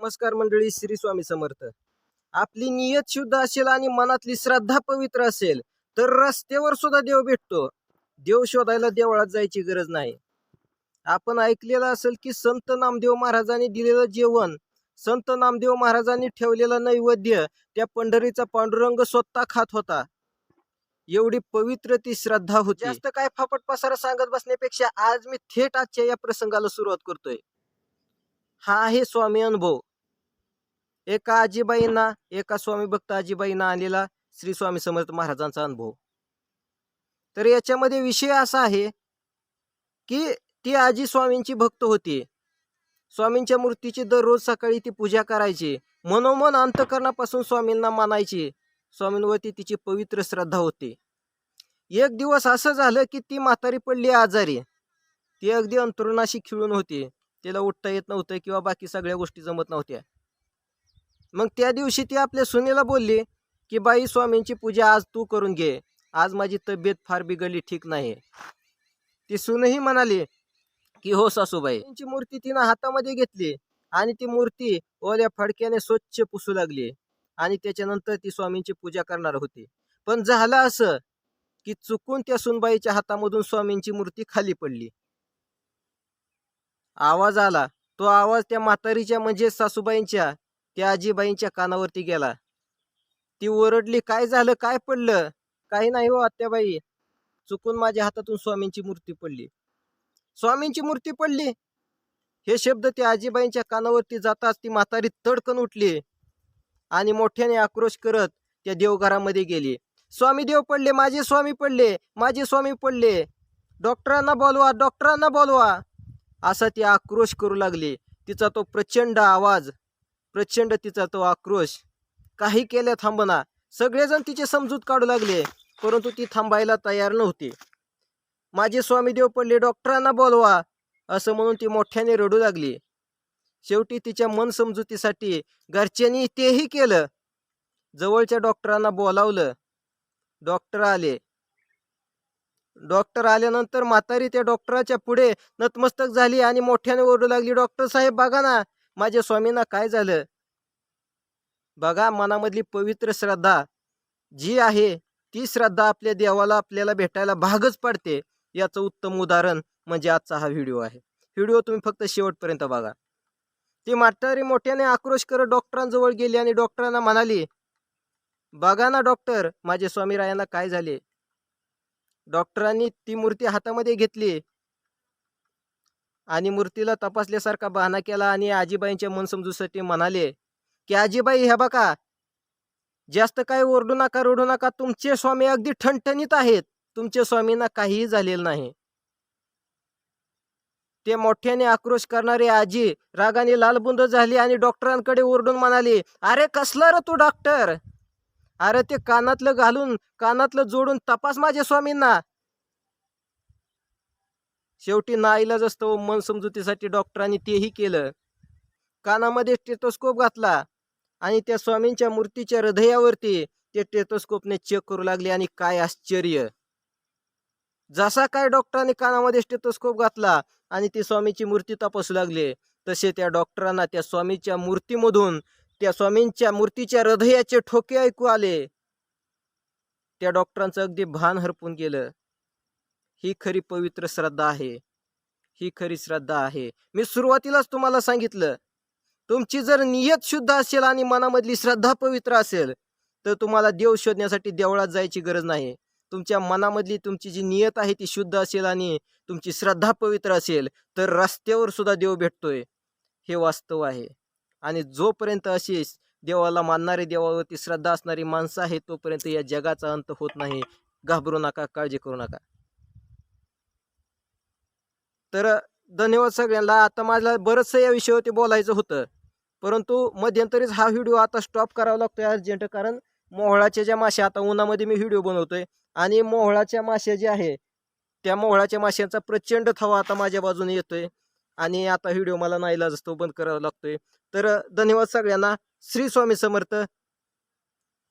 नमस्कार मंडळी श्री स्वामी समर्थ. आपली नियत शुद्ध असेल आणि मनातली श्रद्धा पवित्र असेल तर रस्त्यावर सुद्धा देव भेटतो. देव शोधायला देवळात जायची गरज नाही. आपण ऐकलेलं असेल की संत नामदेव महाराजांनी दिलेलं जेवण संत नामदेव महाराजांनी ठेवलेलं नैवेद्य त्या पंढरीचा पांडुरंग स्वतः खात होता. एवढी पवित्र ती श्रद्धा होती. जास्त काय फापट पसारा सांगत बसण्यापेक्षा आज मी थेट आजच्या या प्रसंगाला सुरुवात करतोय. हा आहे स्वामी अनुभव. एका आजीबाईंना एका स्वामी भक्त आजीबाईंना आलेला श्री स्वामी समर्थ महाराजांचा अनुभव. तर याच्यामध्ये विषय असा आहे की ती आजी स्वामींची भक्त होती. स्वामींच्या मूर्तीची दररोज सकाळी ती पूजा करायची. मनोमन अंतकरणापासून स्वामींना मानायची. स्वामींवरती तिची पवित्र श्रद्धा होती. एक दिवस असं झालं की ती म्हातारी पडली आजारी. ती अगदी अंतरुणाशी खिळून होती. तिला उठता येत नव्हतं किंवा बाकी सगळ्या गोष्टी जमत नव्हत्या. मग त्या दिवशी ती आपल्या सुनेला बोलली की बाई स्वामींची पूजा आज तू करून घे. आज माझी तब्येत फार बिघडली ठीक नाही. ती सुनही म्हणाली की हो सासूबाई त्यांची मूर्ती तिनं हातामध्ये घेतली आणि ती मूर्ती ओल्या फडक्याने स्वच्छ पुसू लागली आणि त्याच्यानंतर ती स्वामींची पूजा करणार होती. पण झालं असं की चुकून त्या सुनबाईच्या हातामधून स्वामींची मूर्ती खाली पडली. आवाज आला. तो आवाज त्या म्हातारीच्या म्हणजे सासूबाईंच्या त्या आजीबाईंच्या कानावरती गेला. ती ओरडली काय झालं? काय पडलं? काही नाही हो आत्याबाई. चुकून माझ्या हातातून स्वामींची मूर्ती पडली. स्वामींची मूर्ती पडली? हे शब्द त्या आजीबाईंच्या कानावरती जाताच ती म्हातारी तडकन उठली आणि मोठ्याने आक्रोश करत त्या देवघरामध्ये गेली. स्वामी देव पडले माझे स्वामी पडले माझे स्वामी पडले. डॉक्टरांना बोलवा डॉक्टरांना बोलवा. असा ती आक्रोश करू लागली. तिचा तो प्रचंड आवाज प्रचंड तिचा तो आक्रोश. काही केल्या थांबना. सगळेजण तिचे समजूत काढू लागले परंतु ती थांबायला तयार नव्हती. माझे स्वामीदेव पडले डॉक्टरांना बोलवा असं म्हणून ती मोठ्याने रडू लागली. शेवटी तिच्या मन समजुतीसाठी घरच्यांनी तेही केलं. जवळच्या डॉक्टरांना बोलावलं. डॉक्टर आले. डॉक्टर आल्यानंतर म्हातारी त्या डॉक्टराच्या पुढे नतमस्तक झाली आणि मोठ्याने ओरडू लागली डॉक्टर साहेब बघा ना माझ्या स्वामींना काय झालं? बघा मनामधली पवित्र श्रद्धा जी आहे ती श्रद्धा आपल्या देवाला आपल्याला भेटायला भागच पडते. याचं उत्तम उदाहरण म्हणजे आजचा हा व्हिडिओ आहे. व्हिडिओ तुम्ही फक्त शेवटपर्यंत बघा. ती म्हातारी मोठ्याने आक्रोश करत डॉक्टरांजवळ गेली आणि डॉक्टरांना म्हणाली बघा ना डॉक्टर माझे स्वामी रायांना काय झाले? डॉक्टरांनी ती मूर्ती हातामध्ये घेतली. आणि मूर्तीला तपासल्यासारखा बहाणा केला आणि आजीबाईंच्या मन समजूसाठी म्हणाले की आजीबाई ह्या बघा जास्त काही ओरडू नका रडू नका तुमचे स्वामी अगदी ठणठणीत आहेत. तुमच्या स्वामींना काहीही झालेलं नाही. ते मोठ्याने आक्रोश करणारी आजी रागाने लालबुंद झाली आणि डॉक्टरांकडे ओरडून म्हणाली अरे कसला र तू डॉक्टर? अरे ते कानातलं घालून कानातलं जोडून तपास माझ्या स्वामींना. शेवटी नाईलाज असतो मन समजुतीसाठी डॉक्टरांनी तेही केलं. कानामध्ये स्टेथोस्कोप घातला आणि त्या स्वामींच्या मूर्तीच्या हृदयावरती ते टेटोस्कोपने चेक करू लागले आणि काय आश्चर्य! जसा काय डॉक्टरांनी कानामध्ये स्टेथोस्कोप घातला आणि ती स्वामीची मूर्ती तपासू लागले तसे त्या डॉक्टरांना त्या स्वामीच्या मूर्तीमधून त्या स्वामींच्या मूर्तीच्या हृदयाचे ठोके ऐकू आले. त्या डॉक्टरांचं अगदी भान हरपून गेलं. ही खरी पवित्र श्रद्धा आहे. ही खरी श्रद्धा आहे. मी सुरुवातीलाच तुम्हाला सांगितलं तुमची जर नियत शुद्ध असेल आणि मनामधली श्रद्धा पवित्र असेल तर तुम्हाला देव शोधण्यासाठी देवळात जायची गरज नाही. तुमच्या मनामधली तुमची जी नियत आहे ती शुद्ध असेल आणि तुमची श्रद्धा पवित्र असेल तर रस्त्यावर सुद्धा देव भेटतोय. हे वास्तव आहे. आणि जोपर्यंत अशी देवाला मानणारी देवावरती श्रद्धा असणारी माणसं आहे तोपर्यंत या जगाचा अंत होत नाही. घाबरू नका काळजी करू नका. तर धन्यवाद सगळ्यांना. आता माझ्या बरंचसं या विषयावरती बोलायचं होतं. परंतु मध्यंतरीच हा व्हिडिओ आता स्टॉप करावा लागतोय अर्जंट. कारण मोहळाच्या ज्या माश्या आता उन्हामध्ये मी व्हिडिओ बनवतोय. आणि मोहळाच्या माश्या ज्या आहे त्या मोहळाच्या माश्यांचा प्रचंड थवा आता माझ्या बाजूने येतोय. आणि आता व्हिडिओ मला नाईलाज असतो बंद करावा लागतोय. तर धन्यवाद सगळ्यांना. श्री स्वामी समर्थ.